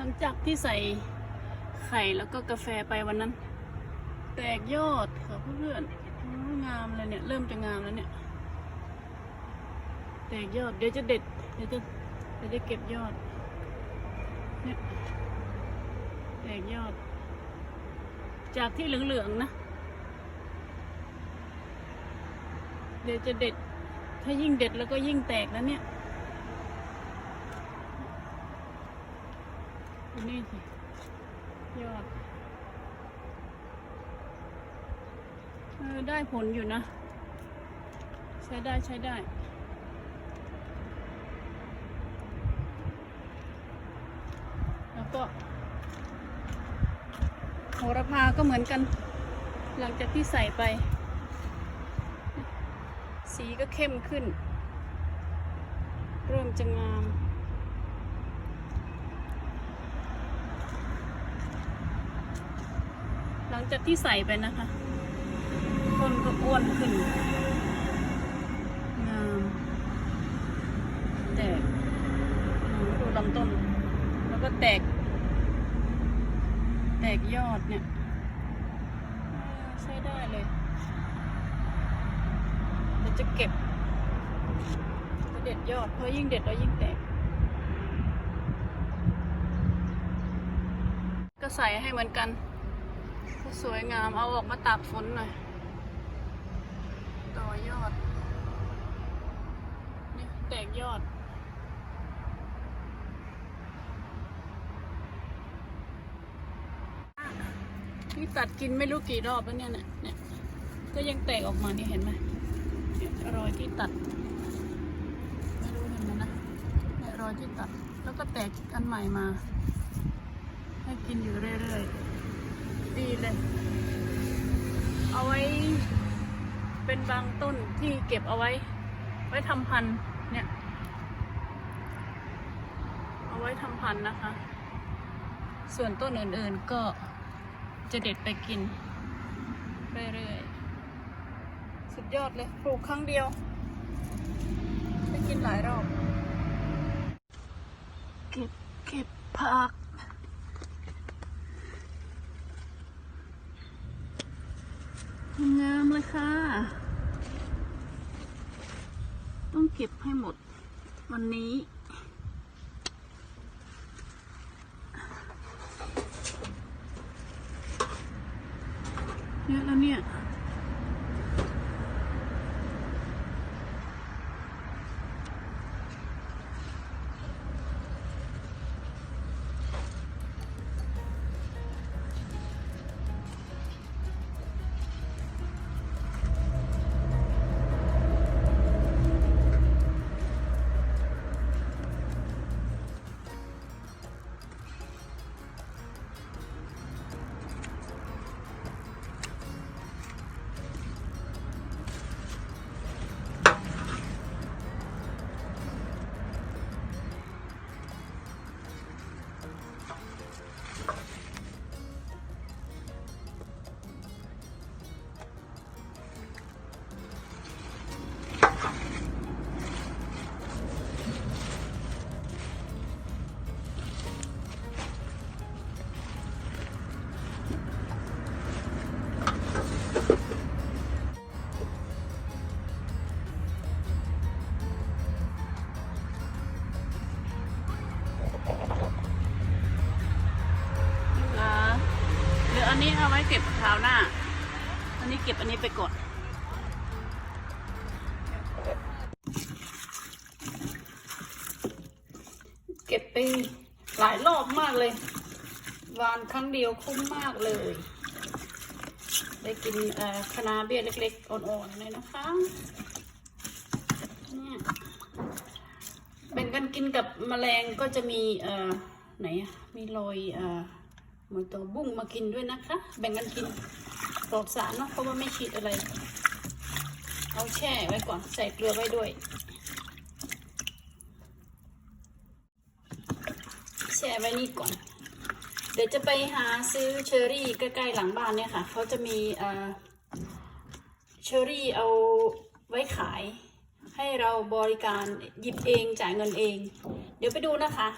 หลังจากที่ใส่ไข่แล้วก็กาแฟไปวันนั้น แตกยอดค่ะเพื่อนๆงามเลยเนี่ย เริ่มจะงามแล้วเนี่ย แตกยอดเดี๋ยวจะเด็ด เดี๋ยวจะเดี๋ยวจะเก็บยอดเนี่ยแตกยอด จากที่เหลืองๆนะ เดี๋ยวจะเด็ด ถ้ายิ่งเด็ดแล้วก็ยิ่งแตกแล้วเนี่ย ดูนี่สิยอดเออได้ผลอยู่นะ ใช้ได้ใช้ได้แล้วก็โหระพาก็เหมือนกัน หลังจากที่ใส่ไป สีก็เข้มขึ้น เริ่มจะงาม หลัง จากที่ใส่ไปนะคะต้นก็อ้วนขึ้นงามแตกดูลำต้น แล้วก็แตก แตกยอดเนี่ยใช้ได้เลยเดี๋ยวจะเก็บจะเด็ดยอดเพราะยิ่งเด็ดแล้วยิ่งแตกก็ใส่ให้เหมือนกัน สวยงามเอาออกมาตากฝนหน่อย ต่อยอด นี่แตกยอด นี่ตัดกินไม่รู้กี่รอบแล้วเนี่ยเนี่ย ก็ยังแตกออกมานี่เห็นไหมเนี่ยรอยที่ตัด ไม่รู้เห็นไหมนะเนี่ยรอยที่ตัด แล้วก็แตกอันใหม่มา ให้กินอยู่เรื่อยๆ ดีเลย เอาไว้ เป็นบางต้นที่เก็บเอาไว้ ไว้ทำพันธุ์เนี่ย เอาไว้ทำพันธุ์นะคะ ส่วนต้นอื่นๆก็จะเด็ดไปกินเรื่อยๆสุดยอดเลย ปลูกครั้งเดียวไปกินหลายรอบ เก็บเก็บผัก งามเลยค่ะ ต้องเก็บให้หมดวันนี้ เยอะแล้วเนี่ย เก็บคราวหน้าอันนี้เก็บอันนี้ไปก่อนเก็บไปหลายรอบมากเลย วานครั้งเดียวคุ้มมากเลย ได้กินคะนาเบี้ยเล็กๆ อ่อนๆเลยนะคะเนี่ยแบ่งกันกินกับแมลงก็จะมีไหนมีโรยอ่อ หมือนตัวบุ้งมากินด้วยนะคะ แบ่งกันกินปลอดสารเนาะเพราะว่าไม่ฉีดอะไร เอาแช่ไว้ก่อนใส่เกลือไว้ด้วย แช่ไว้นี่ก่อน เดี๋ยวจะไปหาซื้อเชอรี่ใกล้ๆหลังบ้านเนี่ยค่ะเขาจะมีเอ่อเชอรี่เอาไว้ขายให้เราบริการหยิบเองจ่ายเงินเอง เดี๋ยวไปดูนะคะ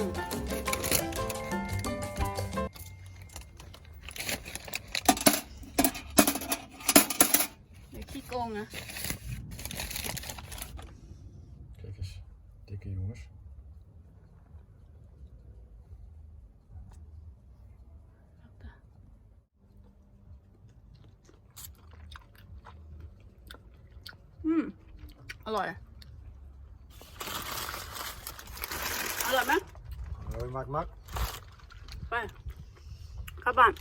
เดี๋ยวขี้โกงนะ Kijk eens, dikke jongens. อืม เอยอร่อยไหมักมักไปเข้าบ้าน